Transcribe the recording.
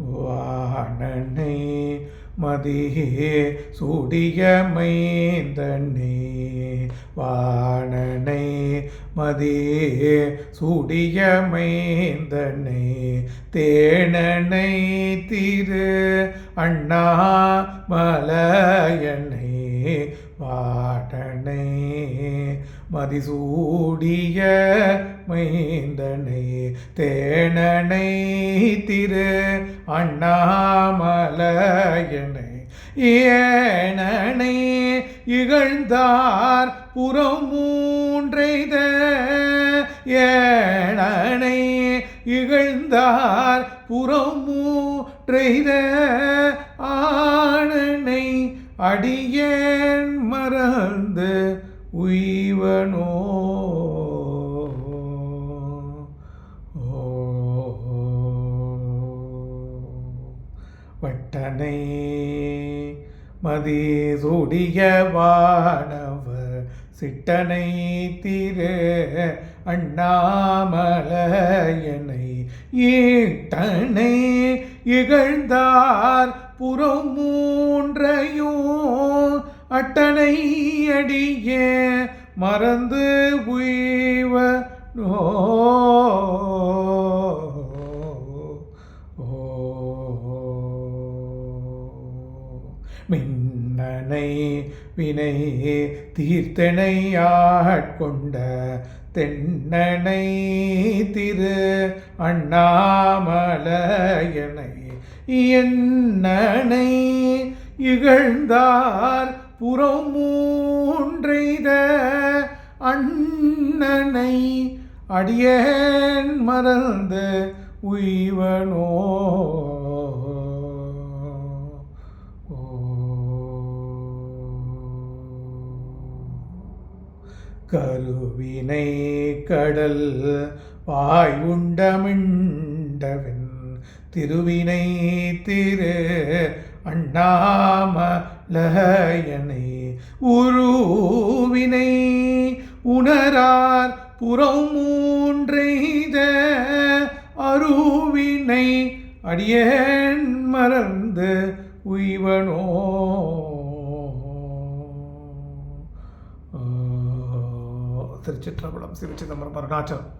வாணனே மதியே சூடிய மைந்தனே வாணனை மதியே சூடிய மைந்தனை தேனனை திரு அண்ணா மலையனை வாடனை மதிசூடிய மைந்தனை தேனனை திரு அண்ணாமலையனை ஏனனை இகழ்ந்தார் புறம் மூன்றைத ஏனனை இகழ்ந்தார் புறம் மூ மூன்றைத ஆணனை அடியேன் மறந்து உய்வனோ? வட்டனை மதிசூடிய வானவர் சிட்டனை திரு அண்ணாமலையனை ஈட்டனை இகழ்ந்தார் புறம் மூன்றையும் அட்டனை அடிய மறந்து உய்வ நோ. மின்னனை வினை தீர்த்தனை ஆட்கொண்ட தென்னனை திரு அண்ணாமலையனை என்னனை இகழ்ந்தார் புறம் அண்ணனை அடியேன் மறந்து உய்வனோ கருவினை கடல் வாய் உண்டமிண்டவன் திருவினை திரு அண்ணாமலயனை உருவினை உணரார் புறம் மூன்றைத அருவினை அடியேன் மறந்து உய்வனோ திருச்சிற்றம்பலம் சிவச்சிதம்பரம் அருணாச்சலம்